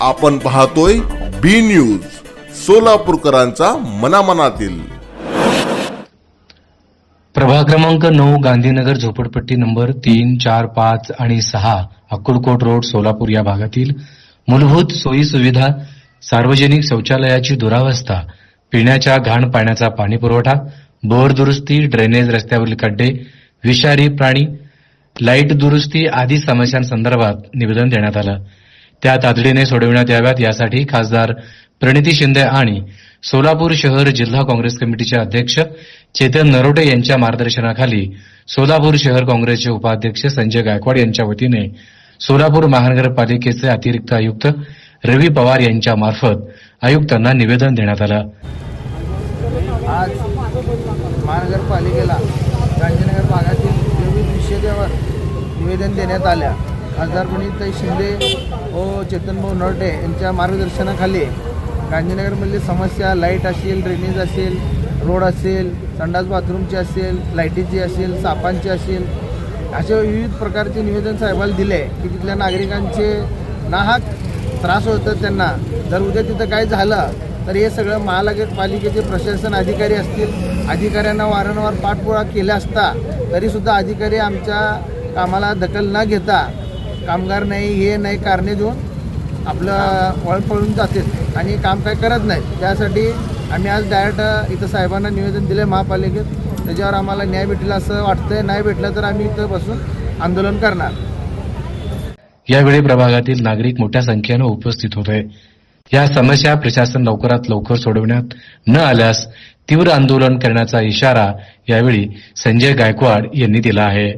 आपण पाहतोय बी न्यूज सोलापूरकरांचा मनामनातील. प्रभाग क्रमांक नऊ गांधीनगर झोपडपट्टी नंबर तीन चार पाच आणि सहा अक्कलकोट रोड सोलापूर या भागातील मूलभूत सोयी सुविधा सार्वजनिक शौचालयाची दुरावस्था पिण्याच्या घाण पाण्याचा पाणी पुरवठा बोर दुरुस्ती ड्रेनेज रस्त्यावरील खड्डे विषारी प्राणी लाइट दुरुस्ती आदी समस्यांसंदर्भात निवेदन देण्यात आलं. त्या तातडीने सोडविण्यात याव्यात यासाठी खासदार प्रणिती शिंदे आणि सोलापूर शहर जिल्हा काँग्रेस कमिटीचे अध्यक्ष चेतन नरोटे यांच्या मार्गदर्शनाखाली सोलापूर शहर काँग्रेसचे उपाध्यक्ष संजय गायकवाड यांच्या वतीने सोलापूर महानगरपालिकेचे अतिरिक्त आयुक्त रवी पवार यांच्या मार्फत आयुक्तांना निवेदन देण्यात आलं. आज महानगरपालिकेला गांधीनगर भागातील विविध निवेदन देण्यात आल्या. खासदार प्रणिताई शिंदे व चेतनभाऊ नरटे यांच्या मार्गदर्शनाखाली गांधीनगरमधली समस्या लाइट असेल ड्रेनेज असेल रोड असेल संडास बाथरूमची असेल लाईटीची असेल सापांची असेल असे विविध प्रकारचे निवेदन साहेबाला दिले की तिथल्या नागरिकांचे नाहक त्रास होतात त्यांना. जर उद्या तिथं काय झालं तर हे सगळं महानगरपालिकेचे प्रशासन अधिकारी असतील. अधिकाऱ्यांना वारंवार पाठपुरा केला असता तरीसुद्धा अधिकारी आमच्या कामाला दखल न घेता कामगार नाही हे नाही कारणे देऊन आपलं वळ पळून जाते आणि काम काय करत नाहीत. त्यासाठी आम्ही आज डायरेक्ट इथं साहेबांना निवेदन दिलं आहे महापालिकेत. त्याच्यावर आम्हाला न्याय भेटेल असं वाटतंय. नाही भेटलं तर आम्ही इथं बसून आंदोलन करणार. यावेळी प्रभागातील नागरिक मोठ्या संख्येनं उपस्थित होते. या समस्या प्रशासन लवकरात लवकर सोडवण्यात न आल्यास तीव्र आंदोलन करण्याचा इशारा यावेळी संजय गायकवाड यांनी दिला आहे.